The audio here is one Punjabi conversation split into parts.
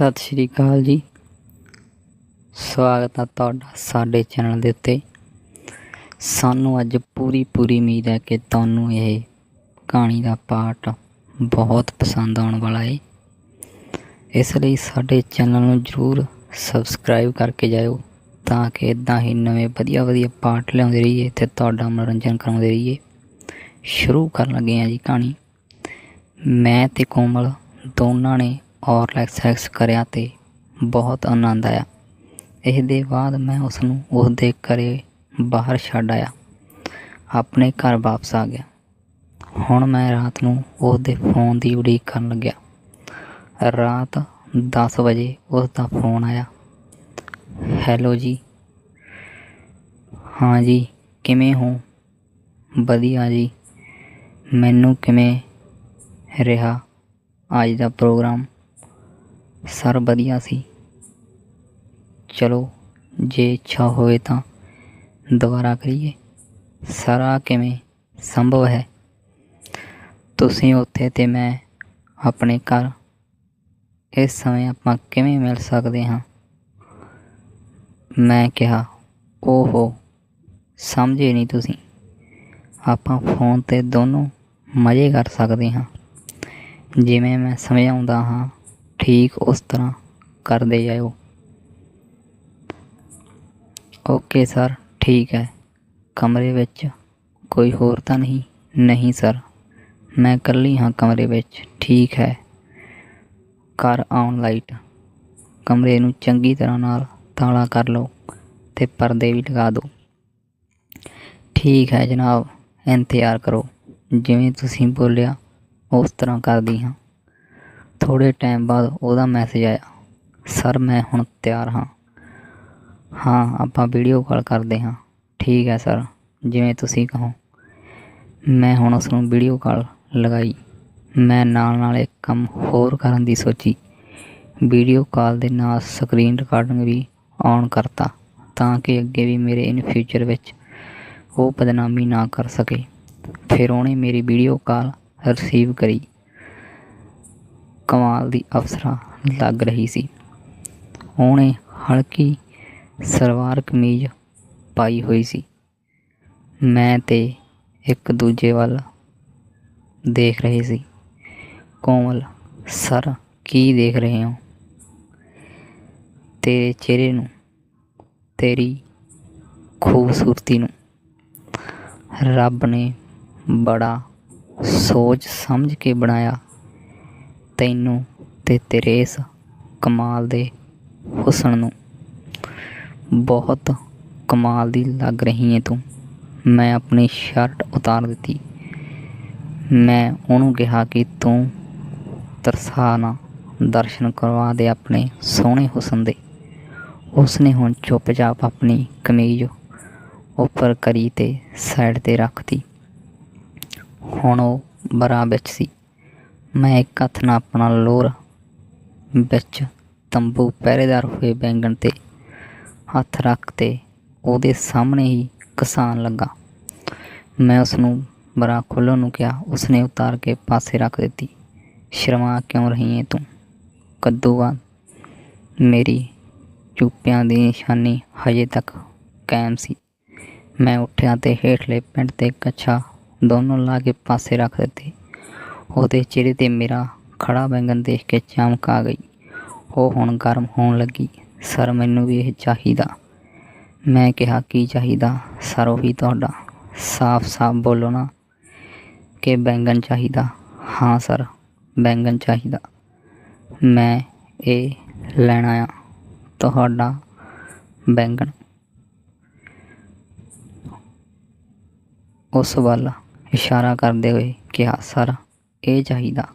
ਸਤਿ ਸ਼੍ਰੀ ਅਕਾਲ ਜੀ। ਸਵਾਗਤ ਹੈ ਤੁਹਾਡਾ ਸਾਡੇ ਚੈਨਲ ਦੇ ਉੱਤੇ। ਸਾਨੂੰ ਅੱਜ ਪੂਰੀ ਪੂਰੀ ਉਮੀਦ ਹੈ ਕਿ ਤੁਹਾਨੂੰ ਇਹ ਕਹਾਣੀ ਦਾ ਪਾਠ ਬਹੁਤ ਪਸੰਦ ਆਉਣ ਵਾਲਾ ਹੈ ਇਸ ਲਈ ਸਾਡੇ ਚੈਨਲ ਨੂੰ ਜਰੂਰ ਸਬਸਕ੍ਰਾਈਬ ਕਰਕੇ ਜਾਇਓ ਤਾਂ ਕਿ ਇਦਾਂ ਹੀ ਨਵੇਂ ਵਧੀਆ ਵਧੀਆ ਪਾਠ ਲਿਆਉਂਦੇ ਰਹੀਏ ਤੇ ਤੁਹਾਡਾ ਮਨੋਰੰਜਨ ਕਰਾਉਂਦੇ ਰਹੀਏ। ਸ਼ੁਰੂ ਕਰਨ ਲੱਗੇ ਹਾਂ ਜੀ ਕਹਾਣੀ। ਮੈਂ ਤੇ ਕੋਮਲ ਦੋਨਾਂ ਨੇ ਔਰਲੈਕਸ ਸੈਕਸ ਕਰਿਆ ਤੇ ਬਹੁਤ ਆਨੰਦ ਆਇਆ। ਇਸ ਦੇ ਬਾਅਦ ਮੈਂ ਉਸ ਨੂੰ ਉਹਦੇ ਘਰੇ ਬਾਹਰ ਛੱਡ ਆਇਆ। ਆਪਣੇ ਘਰ ਵਾਪਸ ਆ ਗਿਆ। ਹੁਣ ਮੈਂ ਰਾਤ ਨੂੰ ਉਹਦੇ ਫੋਨ ਦੀ ਉਡੀਕ ਕਰਨ ਲੱਗਿਆ। ਰਾਤ 10 ਵਜੇ ਉਸ ਦਾ ਫੋਨ ਆਇਆ। ਹੈਲੋ ਜੀ। ਹਾਂ ਜੀ, ਕਿਵੇਂ ਹੋ? ਵਧੀਆ ਜੀ। ਮੈਨੂੰ ਕਿਵੇਂ ਰਿਹਾ ਅੱਜ ਦਾ ਪ੍ਰੋਗਰਾਮ? ਸਰ ਵਧੀਆ ਸੀ। ਚਲੋ, ਜੇ ਇੱਛਾ ਹੋਵੇ ਤਾਂ ਦੁਬਾਰਾ ਕਰੀਏ। ਸਾਰਾ ਕਿਵੇਂ ਸੰਭਵ ਹੈ? ਤੁਸੀਂ ਉੱਥੇ ਤੇ ਮੈਂ ਆਪਣੇ ਘਰ। ਇਸ ਸਮੇਂ ਆਪਾਂ ਕਿਵੇਂ ਮਿਲ ਸਕਦੇ ਹਾਂ? ਮੈਂ ਕਿਹਾ, ਓਹੋ, ਸਮਝੇ ਨਹੀਂ ਤੁਸੀਂ। ਆਪਾਂ ਫੋਨ ਤੇ ਦੋਨੋਂ ਮਜ਼ੇ ਕਰ ਸਕਦੇ ਹਾਂ। ਜਿਵੇਂ ਮੈਂ ਸਮਝਾਉਂਦਾ ਹਾਂ ਠੀਕ ਉਸ ਤਰ੍ਹਾਂ ਕਰਦੇ ਜਾਇਓ। ਓਕੇ ਸਰ, ਠੀਕ ਹੈ। ਕਮਰੇ ਵਿੱਚ ਕੋਈ ਹੋਰ ਤਾਂ ਨਹੀਂ? ਨਹੀਂ ਸਰ। ਮੈਂ ਇਕੱਲੀ ਹਾਂ ਕਮਰੇ ਵਿੱਚ, ਠੀਕ ਹੈ। ਘਰ ਆਉਣ ਲਾਈਟ। ਕਮਰੇ ਨੂੰ ਚੰਗੀ ਤਰ੍ਹਾਂ ਨਾਲ ਤਾਲਾ ਕਰ ਲਓ ਤੇ ਪਰਦੇ ਵੀ ਲਗਾ ਦਿਓ। ਠੀਕ ਹੈ ਜਨਾਬ, ਇੰਤਜ਼ਾਰ ਕਰੋ। ਜਿਵੇਂ ਤੁਸੀਂ ਬੋਲਿਆ, ਉਸ ਤਰ੍ਹਾਂ ਕਰਦੀ ਹਾਂ। ਥੋੜੇ ਟਾਈਮ ਬਾਅਦ ਉਹਦਾ ਮੈਸੇਜ ਆਇਆ ਸਰ ਮੈਂ ਹੁਣ ਤਿਆਰ ਹਾਂ। ਹਾਂ, ਆਪਾਂ ਵੀਡੀਓ ਕਾਲ ਕਰਦੇ ਹਾਂ। ਠੀਕ ਹੈ ਸਰ ਜਿਵੇਂ ਤੁਸੀਂ ਕਹੋ। ਮੈਂ ਹੁਣ ਉਸ ਨੂੰ ਵੀਡੀਓ ਕਾਲ ਲਗਾਈ। ਮੈਂ ਨਾਲ ਨਾਲ ਇੱਕ ਕੰਮ ਹੋਰ ਕਰਨ ਦੀ ਸੋਚੀ। ਵੀਡੀਓ ਕਾਲ ਦੇ ਨਾਲ ਸਕਰੀਨ ਰਿਕਾਰਡਿੰਗ ਵੀ ਔਨ ਕਰਤਾ, ਤਾਂ ਕਿ ਅੱਗੇ ਵੀ ਮੇਰੇ ਇਨ ਫਿਊਚਰ ਵਿੱਚ ਉਹ ਬਦਨਾਮੀ ਨਾ ਕਰ ਸਕੇ। ਫਿਰ ਉਹਨੇ ਮੇਰੀ ਵੀਡੀਓ ਕਾਲ ਰਿਸੀਵ ਕਰੀ। ਕਮਾਲ ਦੀ ਅਫਸਰਾ ਲੱਗ ਰਹੀ ਸੀ। ਉਹਨੇ ਹਲਕੀ ਸਲਵਾਰ ਕਮੀਜ਼ ਪਾਈ ਹੋਈ ਸੀ। ਮੈਂ ਤੇ ਇੱਕ ਦੂਜੇ ਵੱਲ ਦੇਖ ਰਹੇ ਸੀ। ਕੋਮਲ, ਸਰ, ਕੀ ਦੇਖ ਰਹੇ ਹੋ? ਤੇਰੇ ਚਿਹਰੇ ਨੂੰ, ਤੇਰੀ ਖੂਬਸੂਰਤੀ ਨੂੰ ਰੱਬ ਨੇ ਬੜਾ ਸੋਚ ਸਮਝ ਕੇ ਬਣਾਇਆ ਤੈਨੂੰ ਤੇ ਤੇਰੇ ਇਸ ਕਮਾਲ ਦੇ ਹੁਸਨ ਨੂੰ। ਬਹੁਤ ਕਮਾਲ ਦੀ ਲੱਗ ਰਹੀ ਹੈ ਤੂੰ। ਮੈਂ ਆਪਣੀ ਸ਼ਰਟ ਉਤਾਰ ਦਿੱਤੀ। ਮੈਂ ਉਹਨੂੰ ਕਿਹਾ ਕਿ ਤੂੰ ਤਰਸਾ ਨਾ, ਦਰਸ਼ਨ ਕਰਵਾ ਦੇ ਆਪਣੇ ਸੋਹਣੇ ਹੁਸਨ ਦੇ। ਉਸਨੇ ਹੁਣ ਚੁੱਪਚਾਪ ਆਪਣੀ ਕਮੀਜ਼ ਉੱਪਰ ਕਰੀ ਤੇ ਸਾਈਡ ਤੇ ਰੱਖਤੀ ਹੁਣ ਉਹ ਬਰਾ ਵਿੱਚ ਸੀ। ਮੈਂ ਇੱਕ ਹੱਥ ਨਾਲ ਆਪਣਾ ਲੋਰ ਵਿੱਚ ਤੰਬੂ ਪਹਿਰੇਦਾਰ ਹੋਏ ਬੈਂਗਣ ਤੇ ਹੱਥ ਰੱਖ ਤੇ ਉਹਦੇ ਸਾਹਮਣੇ ਹੀ ਕਿਸਾਨ ਲੱਗਾ। ਮੈਂ ਉਸ ਨੂੰ ਬਰਾ ਖੋਲ੍ਹਣ ਨੂੰ ਕਿਹਾ, ਉਸਨੇ ਉਤਾਰ ਕੇ ਪਾਸੇ ਰੱਖ ਦਿੱਤੀ। ਸ਼ਰਮਾ, ਕਿਉਂ ਰਹੀ ਹੈ ਤੂੰ? ਕੱਦੂਆ, ਮੇਰੀ ਚੁੱਪਿਆਂ ਦੀ ਨਿਸ਼ਾਨੀ ਹਜੇ ਤੱਕ ਕਾਇਮ ਸੀ। ਮੈਂ ਉੱਠਿਆ ਤੇ ਹੇਠਲੇ ਪਿੰਡ ਤੇ ਕੱਛਾ ਦੋਨੋਂ ਲਾ ਕੇ ਪਾਸੇ ਰੱਖ ਦਿੱਤੇ। ਉਹਦੇ ਚਿਹਰੇ ਤੇ ਮੇਰਾ ਖੜਾ ਬੈਂਗਣ ਦੇਖ ਕੇ ਚਮਕ ਆ ਗਈ। ਉਹ ਹੁਣ ਗਰਮ ਹੋਣ ਲੱਗੀ। ਸਰ, ਮੈਨੂੰ ਵੀ ਇਹ ਚਾਹੀਦਾ। ਮੈਂ ਕਿਹਾ, ਕੀ ਚਾਹੀਦਾ? ਸਰ, ਉਹੀ ਤੁਹਾਡਾ। ਸਾਫ਼-ਸਾਫ਼ ਬੋਲੋ ਨਾ ਕਿ ਬੈਂਗਣ ਚਾਹੀਦਾ। ਹਾਂ, ਸਰ, ਬੈਂਗਣ ਚਾਹੀਦਾ। ਮੈਂ ਇਹ ਲੈਣਾ ਆ ਤੁਹਾਡਾ ਬੈਂਗਣ। ਉਸ ਵੱਲ ਇਸ਼ਾਰਾ ਕਰਦੇ ਹੋਏ ਕਿਹਾ, ਸਰ ਇਹ ਚਾਹੀਦਾ।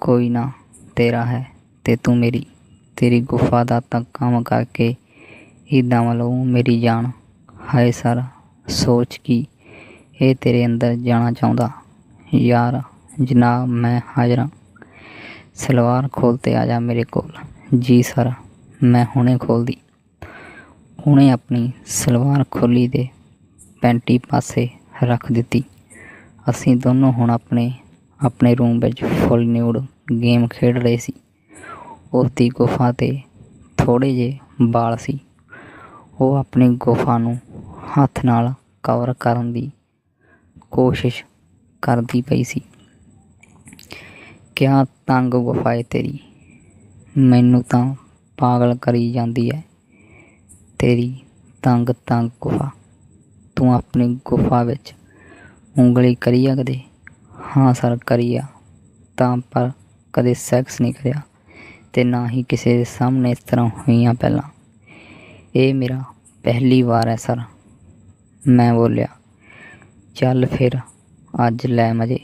ਕੋਈ ਨਾ, ਤੇਰਾ ਹੈ ਤੇ ਤੂੰ ਮੇਰੀ, ਤੇਰੀ ਗੁਫਾ ਦਾ ਤਾਂ ਕੰਮ ਕਰਕੇ ਹੀ ਦਮ ਲਊ ਮੇਰੀ ਜਾਨ। ਹਾਏ ਸਰ, ਸੋਚ ਕੀ, ਇਹ ਤੇਰੇ ਅੰਦਰ ਜਾਣਾ ਚਾਹੁੰਦਾ। ਯਾਰ, ਜਨਾਬ, ਮੈਂ ਹਾਜ਼ਰਾਂ ਸਲਵਾਰ ਖੋਲ ਤੇ ਆ ਜਾ ਮੇਰੇ ਕੋਲ। ਜੀ ਸਰ, ਮੈਂ ਹੁਣੇ ਖੋਲਦੀ। ਉਹਨੇ ਆਪਣੀ ਸਲਵਾਰ ਖੋਲੀ ਦੇ ਪੈਂਟੀ ਪਾਸੇ ਰੱਖ ਦਿੱਤੀ। ਅਸੀਂ ਦੋਨੋਂ ਹੁਣ ਆਪਣੇ ਆਪਣੇ ਰੂਮ ਵਿੱਚ ਫੁੱਲ ਨਿਊਡ ਗੇਮ ਖੇਡ ਰਹੇ ਸੀ। ਉਸ ਦੀ ਗੁਫਾ 'ਤੇ ਥੋੜ੍ਹੇ ਜਿਹੇ ਵਾਲ ਸੀ। ਉਹ ਆਪਣੀ ਗੁਫਾ ਨੂੰ ਹੱਥ ਨਾਲ ਕਵਰ ਕਰਨ ਦੀ ਕੋਸ਼ਿਸ਼ ਕਰਦੀ ਪਈ ਸੀ। ਕਿਆ ਤੰਗ ਗੁਫਾ ਏ ਤੇਰੀ? ਮੈਨੂੰ ਤਾਂ ਪਾਗਲ ਕਰੀ ਜਾਂਦੀ ਹੈ ਤੇਰੀ ਤੰਗ ਤੰਗ ਗੁਫਾ। ਤੂੰ ਆਪਣੀ ਗੁਫਾ ਵਿੱਚ ਉਂਗਲੀ ਕਰੀ ਆ ਹਾਂ ਸਰ ਕਰੀ ਆ ਤਾਂ ਪਰ ਕਦੇ ਸੈਕਸ ਨਹੀਂ ਕਰਿਆ ਤੇ ਨਾ ਹੀ ਕਿਸੇ ਦੇ ਸਾਹਮਣੇ ਇਸ ਤਰ੍ਹਾਂ ਹੋਈਆਂ ਪਹਿਲਾਂ। ਇਹ ਮੇਰਾ ਪਹਿਲੀ ਵਾਰ ਹੈ ਸਰ, ਮੈਂ ਬੋਲਿਆ। ਚੱਲ ਫਿਰ, ਅੱਜ ਲੈ ਮਜੇ।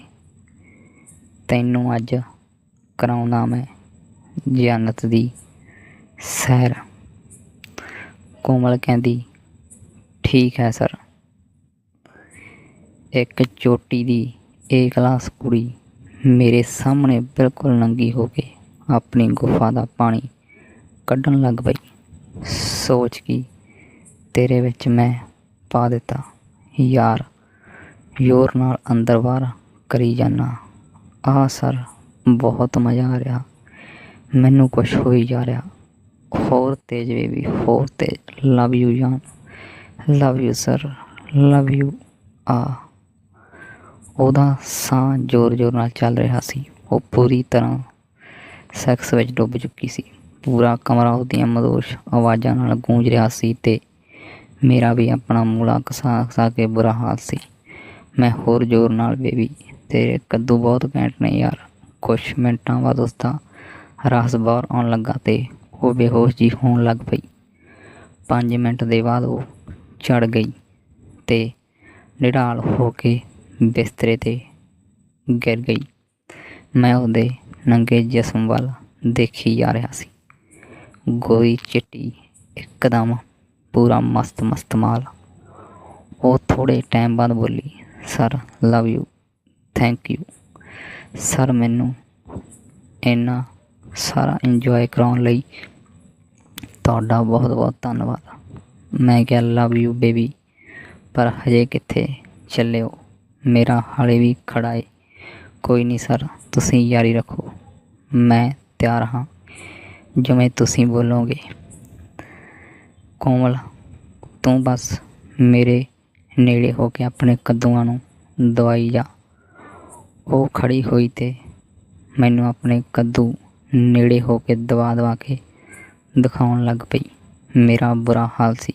ਤੈਨੂੰ ਅੱਜ ਕਰਾਉਣਾ ਮੈਂ ਜੰਨਤ ਦੀ ਸੈਰ। ਕੋਮਲ ਕਹਿੰਦੀ, ਠੀਕ ਹੈ ਸਰ। ਇੱਕ ਚੋਟੀ ਦੀ ਏ ਕਲਾਸ ਕੁੜੀ ਮੇਰੇ ਸਾਹਮਣੇ ਬਿਲਕੁਲ ਨੰਗੀ ਹੋ ਕੇ ਆਪਣੀ ਗੁਫਾ ਦਾ ਪਾਣੀ ਕੱਢਣ ਲੱਗ ਪਈ। ਸੋਚ ਕੀ ਤੇਰੇ ਵਿੱਚ ਮੈਂ ਪਾ ਦਿੱਤਾ। ਯਾਰ ਯੋਰ ਨਾਲ ਅੰਦਰ ਬਾਹਰ ਕਰੀ ਜਾਨਾ। ਆ ਸਰ, ਬਹੁਤ ਮਜ਼ਾ ਆ ਰਿਹਾ। ਮੈਨੂੰ ਕੁਛ ਹੋਈ ਜਾ ਰਿਹਾ। ਹੋਰ ਤੇਜ਼ ਬੇਬੀ ਹੋਰ ਤੇਜ਼। ਲਵ ਯੂ ਜਾਨ love you sir love you ਆ। ਉਹਦਾ ਸਾਹ ਜ਼ੋਰ-ਜ਼ੋਰ ਨਾਲ ਚੱਲ ਰਿਹਾ ਸੀ। ਉਹ ਪੂਰੀ ਤਰ੍ਹਾਂ ਸੈਕਸ ਵਿੱਚ ਡੁੱਬ ਚੁੱਕੀ ਸੀ। ਪੂਰਾ ਕਮਰਾ ਉਹਦੀਆਂ ਮਦੋਸ਼ ਆਵਾਜ਼ਾਂ ਨਾਲ ਗੂੰਜ ਰਿਹਾ ਸੀ ਤੇ ਮੇਰਾ ਵੀ ਆਪਣਾ ਮੂਲਾ ਕਸਾ ਕਸਾ ਕੇ ਬੁਰਾ ਹਾਲ ਸੀ। ਮੈਂ ਹੋਰ ਜ਼ੋਰ ਨਾਲ, ਬੇਬੀ, ਤੇਰੇ ਕੱਦੂ ਬਹੁਤ ਘੈਂਟ ਨੇ ਯਾਰ। ਕੁਛ ਮਿੰਟਾਂ ਬਾਅਦ ਉਸਦਾ ਰਸ ਬਾਹਰ ਆਉਣ ਲੱਗਾ ਤੇ ਉਹ ਬੇਹੋਸ਼ ਜੀ ਹੋਣ ਲੱਗ ਪਈ। 5 ਮਿੰਟ ਦੇ ਬਾਅਦ ਉਹ ਚੜ ਗਈ ਤੇ ਨਿਢਾਲ ਹੋ ਕੇ ਬਿਸਤਰੇ ਤੇ ਗਿਰ ਗਈ। ਮੈਂ ਉਹਦੇ ਨੰਗੇ ਜਿਸਮ ਵੱਲ ਦੇਖੀ ਜਾ ਰਿਹਾ ਸੀ। ਗੋਈ ਚਿੱਟੀ, ਇੱਕਦਮ ਪੂਰਾ ਮਸਤ ਮਸਤ ਮਾਲ। ਉਹ ਥੋੜੇ ਟਾਈਮ ਬਾਅਦ ਬੋਲੀ sir love you thank you sir ਮੈਨੂੰ ਇੰਨਾ ਸਾਰਾ ਇੰਜੋਏ ਕਰਾਉਣ ਲਈ ਤੁਹਾਡਾ ਬਹੁਤ ਬਹੁਤ ਧੰਨਵਾਦ। ਮੈਂ ਕਿਹਾ ਲਵ ਯੂ ਬੇਬੀ ਪਰ ਹਜੇ ਕਿੱਥੇ ਚੱਲਿਓ ਮੇਰਾ ਹਾਲੇ ਵੀ ਖੜਾ ਏ। ਕੋਈ ਨਹੀਂ ਸਰ, ਤੁਸੀਂ ਯਾਰੀ ਰੱਖੋ। ਮੈਂ ਤਿਆਰ ਹਾਂ। ਜਿਵੇਂ ਤੁਸੀਂ ਬੋਲੋਗੇ। ਕੋਮਲ, ਤੂੰ ਬਸ ਮੇਰੇ ਨੇੜੇ ਹੋ ਕੇ ਆਪਣੇ ਕੱਦੂਆਂ ਨੂੰ ਦਵਾਈ ਜਾ। ਉਹ ਖੜੀ ਹੋਈ ਤੇ ਮੈਨੂੰ ਆਪਣੇ ਕੱਦੂ ਨੇੜੇ ਹੋ ਕੇ ਦਵਾ ਦਵਾ ਕੇ ਦਿਖਾਉਣ ਲੱਗ ਪਈ। ਮੇਰਾ ਬੁਰਾ ਹਾਲ ਸੀ।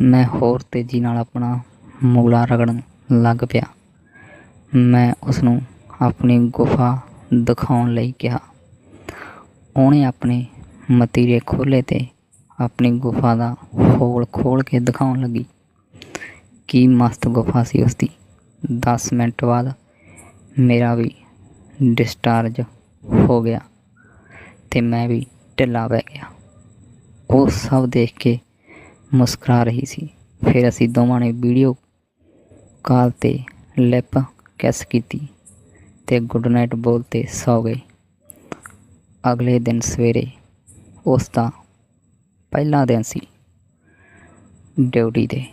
ਮੈਂ ਹੋਰ ਤੇਜ਼ੀ ਨਾਲ ਆਪਣਾ ਮੂਲਾ ਰਗੜਨ ਲੱਗ ਪਿਆ। ਮੈਂ ਉਸ ਨੂੰ ਆਪਣੀ ਗੁਫਾ ਦਿਖਾਉਣ ਲਈ ਕਿਹਾ। ਉਹਨੇ ਆਪਣੇ ਮਤੀਰੇ ਖੋਲੇ ਤੇ ਆਪਣੀ ਗੁਫਾ ਦਾ ਖੋਲ ਖੋਲ ਕੇ ਦਿਖਾਉਣ ਲੱਗੀ। ਕੀ ਮਸਤ ਗੁਫਾ ਸੀ ਉਸਦੀ। 10 ਮਿੰਟ ਬਾਅਦ ਮੇਰਾ ਵੀ ਡਿਸਚਾਰਜ ਹੋ ਗਿਆ ਤੇ ਮੈਂ ਵੀ ਢਿੱਲਾ ਬਹਿ ਗਿਆ। ਉਹ ਸਭ ਦੇਖ ਕੇ ਮੁਸਕਰਾ ਰਹੀ ਸੀ। ਫਿਰ ਅਸੀਂ ਦੋਵਾਂ ਨੇ ਵੀਡੀਓ ਕਾਲ ਤੇ ਲਿਪ ਕਿਸ ਕੀਤੀ ਤੇ ਗੁੱਡ ਨਾਈਟ ਬੋਲ ਤੇ ਸੌ ਗਏ। ਅਗਲੇ ਦਿਨ ਸਵੇਰੇ ਉਸ ਦਾ ਪਹਿਲਾ ਦਿਨ ਸੀ। ਡਿਊਟੀ ਤੇ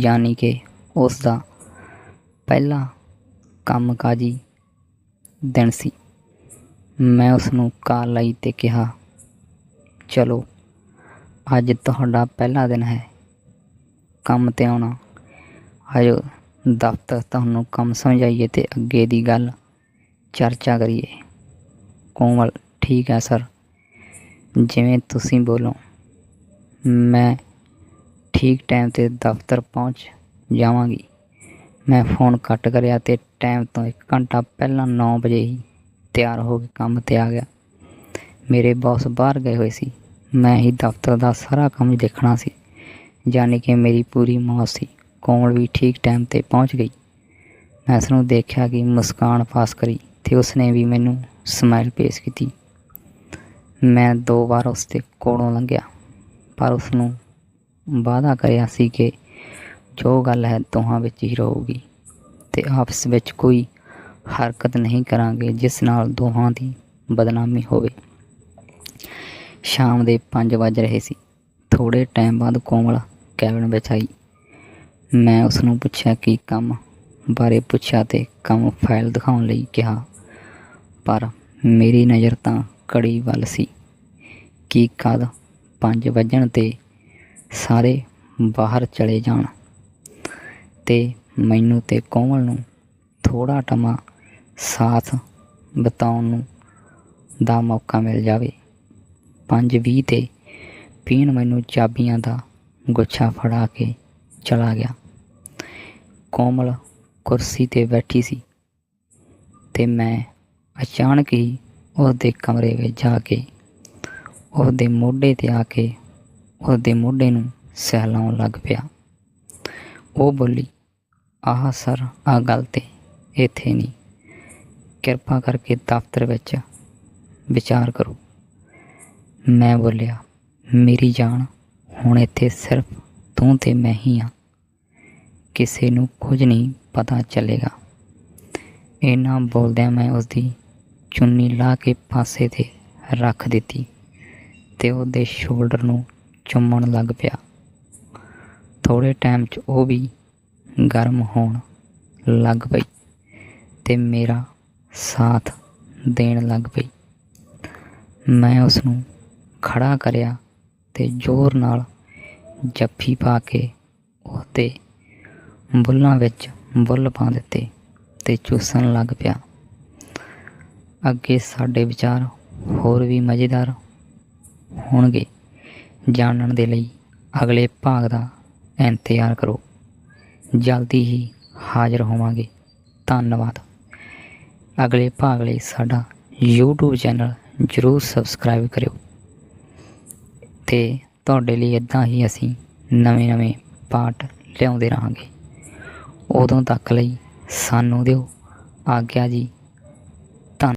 ਯਾਨੀ ਕਿ ਉਸ ਦਾ ਪਹਿਲਾ ਕੰਮਕਾਜੀ ਦਿਨ ਸੀ। ਮੈਂ ਉਸ ਨੂੰ ਕਾਲ ਲਈ ਤੇ ਕਿਹਾ, ਚਲੋ, ਅੱਜ ਤੁਹਾਡਾ ਪਹਿਲਾ ਦਿਨ ਹੈ। ਕੰਮ ਤੇ ਆਉਣਾ। ਆਇਓ ਦਫ਼ਤਰ ਤੁਹਾਨੂੰ ਕੰਮ ਸਮਝਾਈਏ ਤੇ ਅੱਗੇ ਦੀ ਗੱਲ ਚਰਚਾ ਕਰੀਏ। ਕੋਮਲ, ਠੀਕ ਹੈ ਸਰ। ਜਿਵੇਂ ਤੁਸੀਂ ਬੋਲੋ। ਮੈਂ ਠੀਕ ਟਾਈਮ ਤੇ ਦਫ਼ਤਰ ਪਹੁੰਚ ਜਾਵਾਂਗੀ। ਮੈਂ ਫੋਨ ਕੱਟ ਕਰਿਆ ਤੇ ਟਾਈਮ ਤੋਂ 1 ਘੰਟਾ ਪਹਿਲਾਂ 9 ਵਜੇ ਹੀ ਤਿਆਰ ਹੋ ਕੇ ਕੰਮ ਤੇ ਆ ਗਿਆ। ਮੇਰੇ ਬੌਸ ਬਾਹਰ ਗਏ ਹੋਏ ਸੀ। ਮੈਂ ਹੀ ਦਫ਼ਤਰ ਦਾ ਸਾਰਾ ਕੰਮ ਦੇਖਣਾ ਸੀ। ਯਾਨੀ ਕਿ ਮੇਰੀ ਪੂਰੀ ਮੌਜ ਸੀ। ਕੋਮਲ ਵੀ ਠੀਕ ਟਾਈਮ ਤੇ ਪਹੁੰਚ ਗਈ। ਮੈਂ ਉਸ ਨੂੰ ਦੇਖਿਆ ਕਿ ਮੁਸਕਾਨ ਪਾਸ ਕਰੀ ਤੇ ਉਸਨੇ ਵੀ ਮੈਨੂੰ ਸਮਾਈਲ ਪੇਸ਼ ਕੀਤੀ। ਮੈਂ ਦੋ ਵਾਰ ਉਸ ਦੇ ਕੋਲੋਂ ਲੰਘਿਆ, ਪਰ ਉਸ ਨੂੰ ਵਾਅਦਾ ਕਰਿਆ ਸੀ ਕਿ ਜੋ ਗੱਲ ਹੈ ਦੋਹਾਂ ਵਿੱਚ ਹੀ ਰਹੂਗੀ ਤੇ ਆਪਸ ਵਿੱਚ ਕੋਈ ਹਰਕਤ ਨਹੀਂ ਕਰਾਂਗੇ ਜਿਸ ਨਾਲ ਦੋਹਾਂ ਦੀ ਬਦਨਾਮੀ ਹੋਵੇ। ਸ਼ਾਮ ਦੇ 5 ਵੱਜ ਰਹੇ ਸੀ। ਥੋੜੇ ਟਾਈਮ ਬਾਅਦ ਕੋਮਲ ਕੈਬਨ ਵਿੱਚ ਆਈ। ਮੈਂ ਉਸ ਨੂੰ ਪੁੱਛਿਆ ਕਿ ਕੰਮ ਬਾਰੇ ਪੁੱਛਿਆ ਤੇ ਕੰਮ ਫਾਈਲ ਦਿਖਾਉਣ ਲਈ ਕਿਹਾ, ਪਰ ਮੇਰੀ ਨਜ਼ਰ ਤਾਂ ਕੜੀ ਵੱਲ ਸੀ। ਕਿ ਕਦ 5 ਵਜਣ ਤੇ ਸਾਰੇ ਬਾਹਰ ਚਲੇ ਜਾਣ। ਤੇ ਮੈਨੂੰ ਤੇ ਕੋਮਲ ਨੂੰ ਥੋੜਾ ਟਮਾ ਸਾਥ ਬਿਤਾਉਣ ਨੂੰ ਦਾ ਮੌਕਾ ਮਿਲ ਜਾਵੇ। 5:20 ਤੇ ਪੀਣ ਮੈਨੂੰ ਚਾਬੀਆਂ ਦਾ ਗੁੱਛਾ ਫੜਾ ਕੇ ਚਲਾ ਗਿਆ। ਕੋਮਲ ਕੁਰਸੀ ਤੇ ਬੈਠੀ ਸੀ ਤੇ ਮੈਂ ਅਚਾਨਕ ਹੀ ਉਹਦੇ ਕਮਰੇ ਵਿੱਚ ਜਾ ਕੇ ਉਹਦੇ ਮੋਢੇ ਤੇ ਆ ਕੇ ਉਹਦੇ ਮੋਢੇ ਨੂੰ ਸਹਿਲਾਉਣ ਲੱਗ ਪਿਆ। ਉਹ ਬੋਲੀ, ਆਹ ਸਰ ਆ ਗੱਲ ਤੇ ਇੱਥੇ ਨਹੀਂ। ਕਿਰਪਾ ਕਰਕੇ ਦਫ਼ਤਰ ਵਿੱਚ ਵਿਚਾਰ ਕਰੋ। ਮੈਂ ਬੋਲਿਆ, ਮੇਰੀ ਜਾਨ, ਹੁਣ ਇੱਥੇ ਸਿਰਫ ਤੂੰ ਤੇ ਮੈਂ ਹੀ ਆ। ਕਿਸੇ ਨੂੰ ਕੁਝ ਨਹੀਂ ਪਤਾ ਚੱਲੇਗਾ। ਇਹਨਾਂ ਬੋਲਦਿਆਂ ਮੈਂ ਉਸਦੀ ਚੁੰਨੀ ਲਾ ਕੇ ਪਾਸੇ ਤੇ ਰੱਖ ਦਿੱਤੀ ਤੇ ਉਹਦੇ ਸ਼ੋਲਡਰ ਨੂੰ ਚੁੰਮਣ ਲੱਗ ਪਿਆ। ਥੋੜੇ ਟਾਈਮ 'ਚ ਉਹ ਵੀ ਗਰਮ ਹੋਣ ਲੱਗ ਪਈ ਤੇ ਮੇਰਾ ਸਾਥ ਦੇਣ ਲੱਗ ਪਈ। ਮੈਂ ਉਸ ਨੂੰ ਖੜਾ ਕਰਿਆ ਤੇ ਜ਼ੋਰ ਨਾਲ ਜੱਫੀ ਪਾ ਕੇ ਉਹਦੇ ਬੁੱਲਾਂ ਵਿੱਚ ਬੁੱਲ ਪਾ ਦਿੱਤੇ ਤੇ ਚੂਸਣ ਲੱਗ ਪਿਆ। ਅੱਗੇ ਸਾਡੇ ਵਿਚਾਰ ਹੋਰ ਵੀ ਮਜ਼ੇਦਾਰ ਹੋਣਗੇ ਜਾਣਨ ਦੇ ਲਈ। ਅਗਲੇ ਭਾਗ ਦਾ ਇੰਤਜ਼ਾਰ ਕਰੋ। ਜਲਦੀ ਹੀ ਹਾਜ਼ਰ ਹੋਵਾਂਗੇ। ਧੰਨਵਾਦ। ਅਗਲੇ ਭਾਗ ਲਈ ਸਾਡਾ YouTube ਚੈਨਲ ਜਰੂਰ ਸਬਸਕ੍ਰਾਈਬ ਕਰਿਓ। ਤੇ ਤੁਹਾਡੇ ਲਈ ਇਦਾਂ ਹੀ ਅਸੀਂ ਨਵੇਂ-ਨਵੇਂ ਪਾਠ ਲਿਆਉਂਦੇ ਰਹਾਂਗੇ। ਉਦੋਂ ਤੱਕ ਲਈ ਸਾਨੂੰ ਦਿਓ। ਆਗਿਆ ਜੀ।